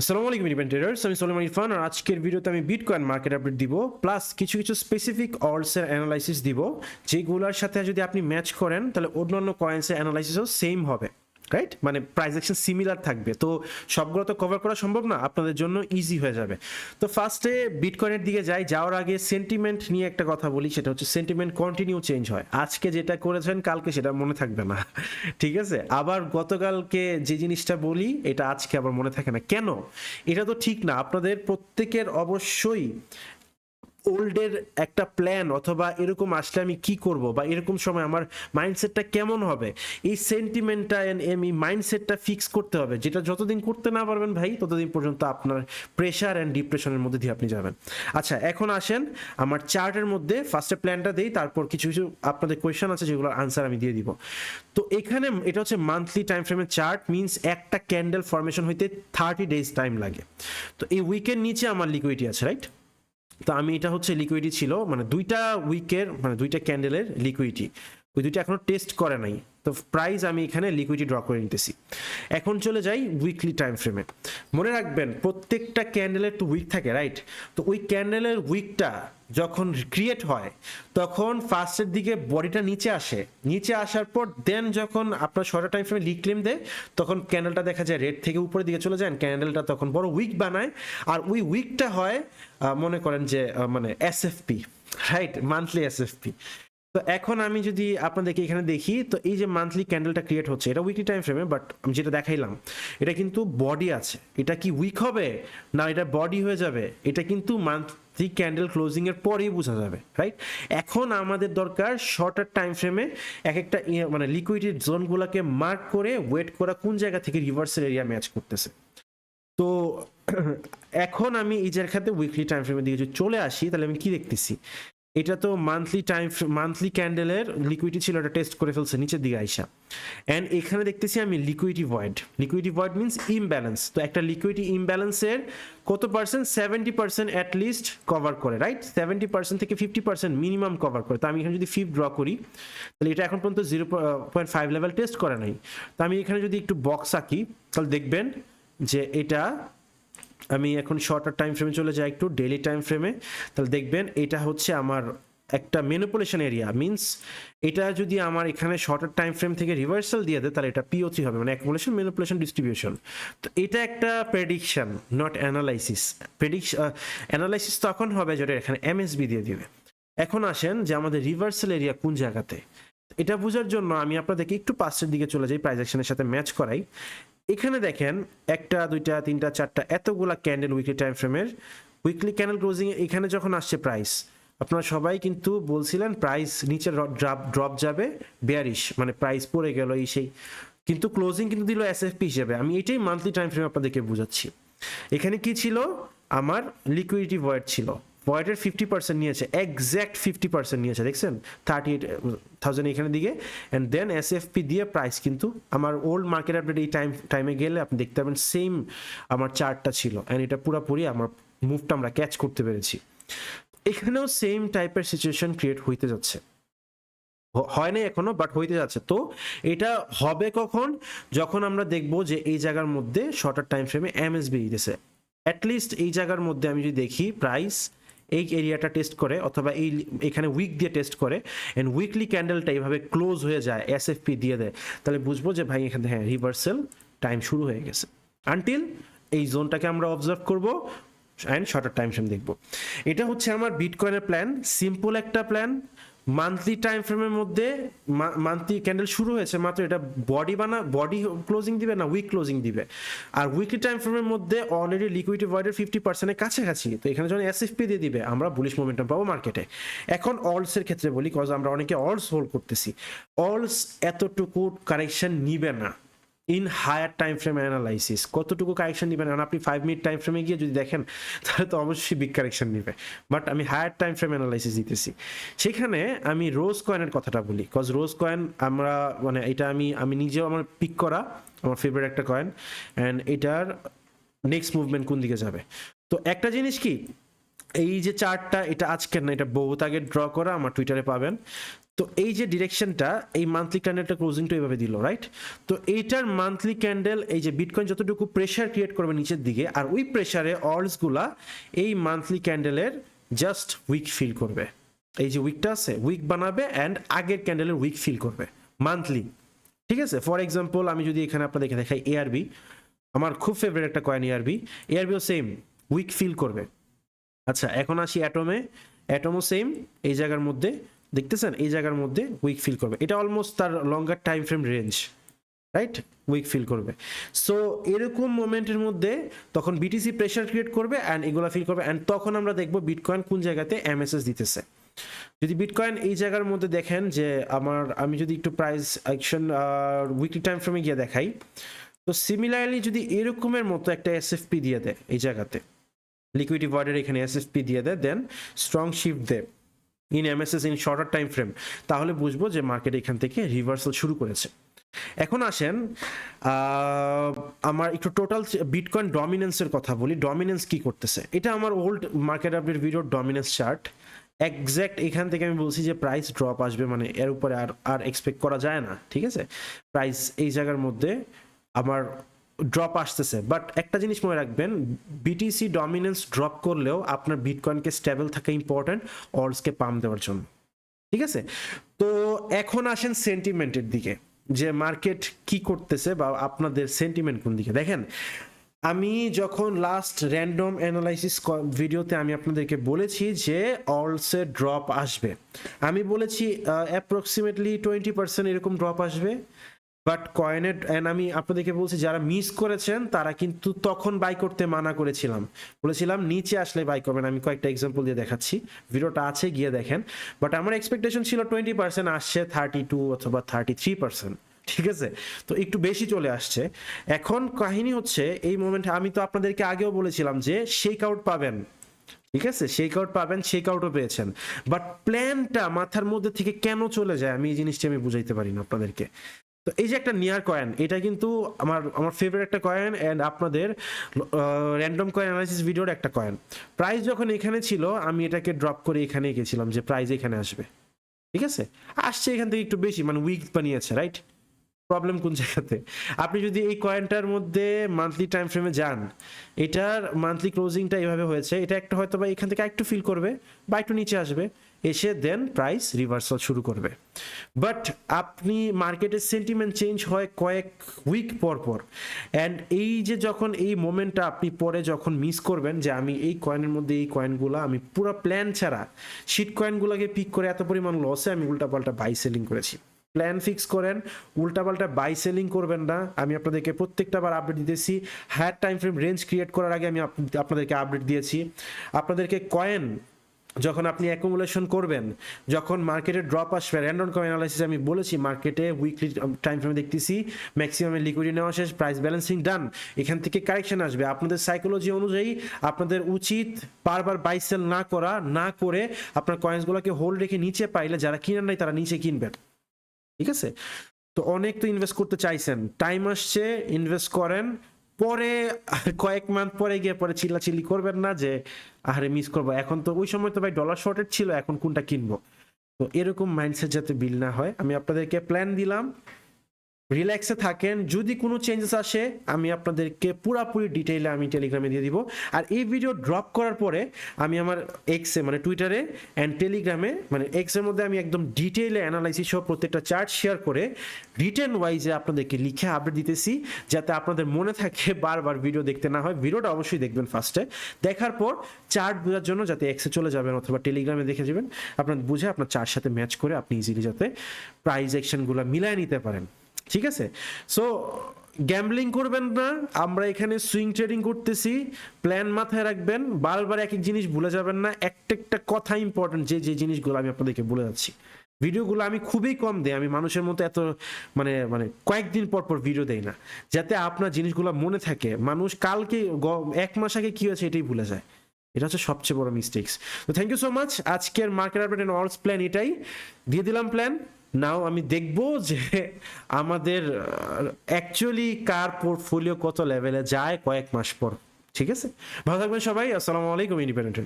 আসসালামু আলাইকুম event traders, আমি সোলেমান ইরফান আর আজকের ভিডিওতে আমি বিটকয়েন মার্কেট আপডেট দিব প্লাস কিছু কিছু স্পেসিফিক অর্ডসের অ্যানালাইসিস দিব, যেগুলোর সাথে যদি আপনি ম্যাচ করেন, তাহলে অন্যান্য কয়েন্সের অ্যানালাইসিসও সেম হবে। রাইট মানে প্রাইস অ্যাকশন সিমিলার থাকবে। তো সবগুলো তো কভার করা সম্ভব না, আপনাদের জন্য ইজি হয়ে যাবে। তো ফার্স্টে বিটকয়েনের দিকে যাই, যাওয়ার আগে সেন্টিমেন্ট নিয়ে একটা কথা বলি, সেটা হচ্ছে সেন্টিমেন্ট কন্টিনিউ চেঞ্জ হয়। আজকে যেটা করেছেন, কালকে সেটা মনে থাকবে না। ঠিক আছে? আবার গতকালকে যে জিনিসটা বলি, এটা আজকে আবার মনে থাকে না। কেন? এটা তো ঠিক না। আপনাদের প্রত্যেকের অবশ্যই ওল্ডের একটা প্ল্যান অথবা এরকম আসলে আমি কি করব বা এরকম সময় আমার মাইন্ডসেটটা কেমন হবে? এই সেন্টিমেন্টটা এই মাইন্ডসেটটা ফিক্স করতে হবে। যেটা যতদিন করতে না পারবেন ভাই, ততদিন পর্যন্ত আপনার প্রেশার অ্যান্ড ডিপ্রেশনের মধ্যে দিয়ে আপনি যাবেন। আচ্ছা এখন আসেন আমার চার্টের মধ্যে ফার্স্টে প্ল্যানটা দিই, তারপর কিছু কিছু আপনাদের কোয়েশ্চেন আছে, যেগুলোর আনসার আমি দিয়ে দিব। তো এখানে এটা হচ্ছে মান্থলি টাইম ফ্রেমের চার্ট মিনস একটা ক্যান্ডেল ফরমেশন হইতে থার্টি ডেজ টাইম লাগে। তো এই উইকের নিচে আমার লিকুইডিটি আছে রাইট তো আমি এটা হচ্ছে লিকুইডিটি ছিল মানে দুইটা উইকের মানে দুইটা ক্যান্ডেলের লিকুইডিটি ওই দুইটা এখনও টেস্ট করে নাই। তো প্রাইস আমি এখানে লিকুইডি ড্র করে নিতেছি। এখন চলে যাই উইকলি টাইম ফ্রেমে মনে রাখবেন, প্রত্যেকটা ক্যান্ডেলের তো উইক থাকে রাইট তো ওই ক্যান্ডেলের উইকটা যখন ক্রিয়েট হয়, তখন ফার্স্টের দিকে বডিটা নিচে আসে। নিচে আসার পর দেন যখন আপনার শর্টার টাইম ফ্রেমে লিক ক্লেম দেয়, তখন ক্যান্ডেলটা দেখা যায় রেড থেকে উপরের দিকে চলে যায় ক্যান্ডেলটা তখন বড় উইক বানায়। আর ওই উইকটা হয় মনে করেন যে মানে এসএফপি রাইট মান্থলি এসএফপি তো এখন আমি যদি আপনাদেরকে এখানে দেখি, তো এই যে মান্থলি ক্যান্ডেলটা ক্রিয়েট হচ্ছে, এটা উইকলি টাইম ফ্রেমে বাট আমি যেটা দেখাইলাম, এটা কিন্তু বডি আছে। এটা কি উইক হবে? না, এটা বডি হয়ে যাবে। এটা কিন্তু মান্থলি ক্যান্ডেল ক্লোজিং এর পরেই বোঝা যাবে রাইট এখন আমাদের দরকার শর্টার টাইম ফ্রেমে এক একটা মানে লিকুইডিটি জোনগুলোকে মার্ক করে ওয়েট করা কোন জায়গা থেকে রিভার্সাল এরিয়া ম্যাচ করতেছে। তো এখন আমি এই জায়গাতে উইকলি টাইম ফ্রেমের দিকে যদি চলে আসি, তাহলে আমি কি দেখতেছি? এটা তো মান্থলি টাইম মান্থলি ক্যান্ডেলের লিকুইডিটি ছিল এটা টেস্ট করে ফেলছে নিচের দিকে আইসা। অ্যান্ড এখানে দেখতেছি আমি liquidity void liquidity void means imbalance তো একটা লিকুইডিটি ইমব্যালেন্সের কত percent seventy percent at least cover করে রাইট সেভেন্টি পার্সেন্ট থেকে ফিফটি পার্সেন্ট মিনিমাম কভার করে। তো আমি এখানে যদি ফিফ ড্র করি, তাহলে এটা এখন পর্যন্ত zero point five level test করে নাই। তো আমি এখানে যদি একটু বক্স আঁকি, তাহলে দেখবেন যে এটা আমি এখন শর্টার টাইম ফ্রেমে চলে যাই একটু ডেলি টাইম ফ্রেমে তাহলে দেখবেন এটা হচ্ছে আমার একটা মেনুপুলেশন এরিয়া মিনস এটা যদি আমার এখানে শর্টার টাইম ফ্রেম থেকে রিভার্সাল দিয়ে দেয়, তাহলে এটা পিও থ্রি হবে মানে অ্যাকুমুলেশন মেনুপুলেশন ডিস্ট্রিবিউশন তো এটা একটা prediction not analysis prediction analysis তখন হবে যেটা এখানে এমএসবি দিয়ে দিবে। এখন আসেন যে আমাদের রিভার্সাল এরিয়া কোন জায়গাতে। এটা বোঝার জন্য আমি আপনাদেরকে একটু পাশের দিকে চলে যাই প্রাইজ অ্যাকশনের সাথে ম্যাচ করাই। এখানে দেখেন একটা, দুইটা, তিনটা, চারটা, এতগুলা ক্যান্ডেল উইকলি টাইম ফ্রেমের উইকলি ক্যান্ডেল ক্লোজিং এখানে যখন আসছে প্রাইস আপনারা সবাই কিন্তু বলছিলেন প্রাইস নিচে ড্রপ ড্রপ যাবে বেয়ারিশ মানে প্রাইস পড়ে গেল এই সেই। কিন্তু ক্লোজিং কিন্তু দিল এসএফপি হিসেবে। আমি এটাই মান্থলি টাইম ফ্রেম আপনাদেরকে বোঝাচ্ছি। এখানে কি ছিল? আমার লিকুইডিটি ভয়েড ছিল। ভয়েডের ফিফটি পার্সেন্ট নিয়েছে এক্স্যাক্ট ফিফটি পার্সেন্ট নিয়েছে, দেখছেন? থার্টি এইট থাউজেন্ড এখানে দিকে। And then S F P দিয়ে প্রাইস কিন্তু আমার ওল্ড মার্কেট আপডেট এই টাইম টাইমে গেলে আপনি দেখতে পাবেন সেম আমার চার্টটা ছিল। অ্যান্ড এটা পুরোপুরি আমার মুভটা আমরা ক্যাচ করতে পেরেছি। এখানেও সেম টাইপের সিচুয়েশন ক্রিয়েট হইতে যাচ্ছে। হয় নাই এখনও বাট হইতে যাচ্ছে। তো এটা হবে কখন? যখন আমরা দেখব যে এই জায়গার মধ্যে শর্টার টাইম ফ্রেমে এমএসবি দিতেছে। অ্যাটলিস্ট এই জায়গার মধ্যে আমি যদি দেখি প্রাইস এই এরিয়াটা টেস্ট করে অথবা এই এখানে উইক দিয়ে টেস্ট করে অ্যান্ড উইকলি ক্যান্ডেলটা এইভাবে ক্লোজ হয়ে যায় এসএফপি দিয়ে দেয়। তাহলে বুঝব যে ভাই এখানে হ্যাঁ রিভার্সেল টাইম শুরু হয়ে গেছে। আনটিল এই জোনটাকে আমরা অবজার্ভ করব অ্যান্ড শর্টার টাইম ফ্রেম দেখব। এটা হচ্ছে আমার বিটকয়েনের প্ল্যান সিম্পল একটা প্ল্যান মান্থলি টাইম ফ্রেমের মধ্যে মান্থলি ক্যান্ডেল শুরু হয়েছে, মাত্র এটা বডি বানা বডি ক্লোজিং দিবে না উইক ক্লোজিং দিবে। আর উইকলি টাইম ফ্রেমের মধ্যে অলরেডি লিকুইডি ভয়েডের ফিফটি পার্সেন্টের কাছাকাছি। তো এখানে যখন এস এসএফপি দিয়ে দিবে, আমরা বুলিশ মোমেন্টাম পাবো মার্কেটে এখন অলসের ক্ষেত্রে বলি কজ আমরা অনেকে অলস হোল্ড করতেছি। অলস এতটুকু কারেকশন নিবে না। In higher time frame analysis কতটুকু কারেকশন দিবেন কারণ আপনি ফাইভ মিনিট টাইম ফ্রেমে গিয়ে যদি দেখেন, তাহলে তো অবশ্যই বিগ কারেকশন নেবে। বাট আমি হায়ার টাইম ফ্রেম অ্যানালাইসিস দিতেছি সেখানে আমি রোজ কয়েনের কথাটা বলি কজ রোজ কয়েন আমরা মানে এটা আমি আমি নিজেও আমার পিক করা, আমার ফেভারিট একটা কয়েন অ্যান্ড এটার নেক্সট মুভমেন্ট কোন দিকে যাবে তো একটা জিনিস কি, এই যে চার্টটা এটা আজকের না, এটা বহুত আগে ড্র করা, আমার টুইটারে পাবেন। তো এই যে ডিরেকশনটা এই মান্থলি ক্যান্ডেলটা ক্লোজিংটা এইভাবে দিল রাইট তো এইটার মান্থলি ক্যান্ডেল এই যে বিটকয়েন যতটুকু প্রেশার ক্রিয়েট করবে নিচের দিকে, আর ওই প্রেশারে অল্সগুলা এই মান্থলি ক্যান্ডেলের জাস্ট উইক ফিল করবে। এই যে উইকটা আছে উইক বানাবে অ্যান্ড আগের ক্যান্ডেলের উইক ফিল করবে মান্থলি ঠিক আছে? ফর এক্সাম্পল আমি যদি এখানে আপনাদেরকে দেখাই এআরবি আমার খুব ফেভারিট একটা কয়েন এআরবি এআরবিও সেম উইক ফিল করবে। আচ্ছা এখন আসি অ্যাটমে অ্যাটমও সেম এই জায়গার মধ্যে। দেখতেছেন? এই জায়গার মধ্যে উইক ফিল করবে। এটা অলমোস্ট তার longer time frame range right wick fill করবে। সো এরকম মোমেন্টের মধ্যে তখন বিটিসি প্রেশার ক্রিয়েট করবে অ্যান্ড এগুলো ফিল করবে অ্যান্ড তখন আমরা দেখব বিটকয়েন কোন জায়গাতে এমএসএস দিতেছে। যদি বিটকয়েন এই জায়গার মধ্যে দেখেন যে আমার, আমি যদি একটু প্রাইস অ্যাকশন উইকলি টাইম ফ্রেমে গিয়ে দেখাই, তো সিমিলারলি যদি এরকমের মতো একটা এসএফপি দিয়ে দেয় এই জায়গাতে লিকুইডি ভয়েডের এখানে এসএফপি দিয়ে দেয় দেন স্ট্রং শিফট দেয়। In MSS in shorter time frame তাহলে বুঝব যে মার্কেট এখান থেকে রিভার্সাল শুরু করেছে। এখন আসেন আমার একটু টোটাল বিটকয়েন ডমিনেন্সের কথা বলি। ডমিনেন্স কি করতেছে? এটা আমার ওল্ড মার্কেট আপডেট ভিডিওর ডমিনেন্স চার্ট একজ্যাক্ট এখান থেকে আমি বলছি যে প্রাইস ড্রপ আসবে মানে এর উপরে আর আর এক্সপেক্ট করা যায় না, ঠিক আছে? প্রাইস এই জায়গার মধ্যে আমার ড্রপ আসতেছে। বাট একটা জিনিস মনে রাখবেন বিটিসি ডমিনেন্স ড্রপ করলেও আপনার বিটকয়েনকে স্টেবল থাকা ইম্পর্ট্যান্ট অলসকে পাম দেওয়ার জন্য। ঠিক আছে? তো এখন আসেন সেন্টিমেন্টের দিকে, যে মার্কেট কি করতেছে বা আপনাদের সেন্টিমেন্ট কোন দিকে। দেখেন, আমি যখন লাস্ট র্যান্ডম অ্যানালাইসিস ভিডিওতে আমি আপনাদেরকে বলেছি যে অলসে ড্রপ আসবে। আমি বলেছি অ্যাপ্রক্সিমেটলি টোয়েন্টি পার্সেন্ট এরকম ড্রপ আসবে। বাট কয়েনের অ্যান্ড আমি আপনাদেরকে বলছি, যারা মিস করেছেন, তারা কিন্তু তখন বাই করতে মানা করেছিলাম। বলেছিলাম, নিচে আসলে বাই করবেন। আমি কয়েকটা এক্সাম্পল দিয়ে দেখাচ্ছি। ভিডিওটা আছে, গিয়ে দেখেন। বাট আমার এক্সপেকটেশন ছিল টোয়েন্টি পার্সেন্ট আসছে থার্টি টু অথবা থার্টি থ্রি পার্সেন্ট ঠিক আছে? তো একটু বেশি চলে আসছে। এখন কাহিনী হচ্ছে, এই মোমেন্টে আমি তো আপনাদেরকে আগেও বলেছিলাম যে শেক আউট পাবেন। ঠিক আছে? শেক আউট পাবেন শেক আউটও পেয়েছেন। বাট প্ল্যানটা মাথার মধ্যে থেকে কেন চলে যায়, আমি এই জিনিসটা আমি বুঝাইতে পারি না আপনাদেরকে। তো এই যে একটা নিয়ার কয়েন এটা কিন্তু আমার আমার ফেভারিট একটা কয়েন অ্যান্ড আপনাদের র্যান্ডম কয়েন অ্যানালাইসিস ভিডিওর একটা কয়েন প্রাইস যখন এখানে ছিল, আমি এটাকে ড্রপ করে এখানে গেছিলাম যে প্রাইস এখানে আসবে। ঠিক আছে? আসছে এখান থেকে একটু বেশি মানে উইক বানিয়েছে রাইট প্রবলেম কোন জায়গাতে? আপনি যদি এই কয়েনটার মধ্যে মান্থলি টাইম ফ্রেমে যান, এটার মান্থলি ক্লোজিংটা এভাবে হয়েছে, এটা একটা হয়তো বা এখান থেকে একটু ফিল করবে বা একটু নিচে আসবে। এসে দেন প্রাইস রিভার্সাল শুরু করবে। বাট আপনি মার্কেটের সেন্টিমেন্ট চেঞ্জ হয় কয়েক উইক পর পর। অ্যান্ড এই যে যখন এই মোমেন্টটা আপনি পরে যখন মিস করবেন যে আমি এই কয়েনের মধ্যে এই কয়েনগুলো আমি পুরো প্ল্যান ছাড়া শিট কয়েনগুলোকে পিক করে এত পরিমাণ লসে আমি উল্টাপাল্টা বাই সেলিং করেছি। প্ল্যান ফিক্স করেন, উল্টাপাল্টা বাই সেলিং করবেন না। আমি আপনাদেরকে প্রত্যেকটা বার আপডেট দিতেছি। Higher time frame range create করার আগে আমি আপ- আপনাদেরকে আপডেট দিয়েছি। আপনাদেরকে কয়েন যখন আপনি অ্যাকুমুলেশন করবেন, যখন মার্কেটে ড্রপ আসবে র্যান্ডম কয়েন অ্যানালাইসিস আমি বলেছি মার্কেটে উইকলি টাইম ফ্রেমে দেখতেছি ম্যাক্সিমামে লিকুইডি নেওয়া শেষ প্রাইস ব্যালেন্সিং ডান এখান থেকে কারেকশন আসবে। আপনাদের সাইকোলজি অনুযায়ী আপনাদের উচিত বারবার বাই সেল না করা, না করে আপনার কয়েন্সগুলোকে হোল্ড রেখে নিচে পাইলে যারা কিনেন নাই তারা নিচে কিনবেন। ঠিক আছে? তো অনেক তো ইনভেস্ট করতে চাইছেন। টাইম আসছে ইনভেস্ট করেন পরে, কয়েক মান্থ পরে গিয়ে পরে চিল্লাচিল্লি করবেন না যে আরে মিস করব। এখন তো ওই সময় তো ভাই ডলার শর্টেজ ছিল, এখন কোনটা কিনবো? তো এরকম মাইন্ডসেট যাতে বিল না হয়, আমি আপনাদেরকে প্ল্যান দিলাম। রিল্যাক্সে থাকেন, যদি কোনো চেঞ্জেস আসে, আমি আপনাদেরকে পুরাপুরি ডিটেইলে আমি টেলিগ্রামে দিয়ে দিব। আর এই ভিডিও ড্রপ করার পরে, আমি আমার এক্সে মানে টুইটারে অ্যান্ড টেলিগ্রামে মানে এক্সের মধ্যে আমি একদম ডিটেইলে অ্যানালাইসিস সহ প্রত্যেকটা চার্ট শেয়ার করে রিটেন ওয়াইজে আপনাদেরকে লিখে আপডেট দিতেছি, যাতে আপনাদের মনে থাকে বারবার ভিডিও দেখতে না হয়। ভিডিওটা অবশ্যই দেখবেন ফার্স্টে দেখার পর চার্ট বোঝার জন্য যাতে এক্সে চলে যাবেন অথবা টেলিগ্রামে দেখে যাবেন আপনার বুঝে আপনার চার্ট সাথে ম্যাচ করে আপনি ইজিলি যাতে প্রাইজ অ্যাকশনগুলো মিলায় নিতে পারেন। ঠিক আছে? সো গ্যাম্বলিং করবেন না, আমরা এখানে সুইং ট্রেডিং করতেছি প্ল্যান মাথায় রাখবেন, বারবার এক এক জিনিস ভুলে যাবেন না, একটা একটা কথা ইম্পর্টেন্ট যে যে জিনিসগুলো আমি আপনাদেরকে বলে যাচ্ছি। ভিডিওগুলো আমি খুবই কম দেই, আমি মানুষের মতো এত মানে মানে কয়েকদিন পর পর ভিডিও দেই না। যাতে আপনার জিনিসগুলো মনে থাকে, মানুষ কালকে এক মাস আগে কী হয়েছে এটাই ভুলে যায়। এটা হচ্ছে সবচেয়ে বড় মিস্টেক্স তো থ্যাংক ইউ সো মাচ আজকের মার্কেট আপডেট এন্ড অলস প্ল্যান এটাই। দিয়ে দিলাম প্ল্যান নাও আমি দেখব যে আমাদের অ্যাকচুয়ালি কার পোর্টফোলিও কত লেভেলে যায় কয়েক মাস পর। ঠিক আছে? ভালো থাকবেন সবাই, আসসালামু আলাইকুম ইন্ডিপেন্ডেন্ট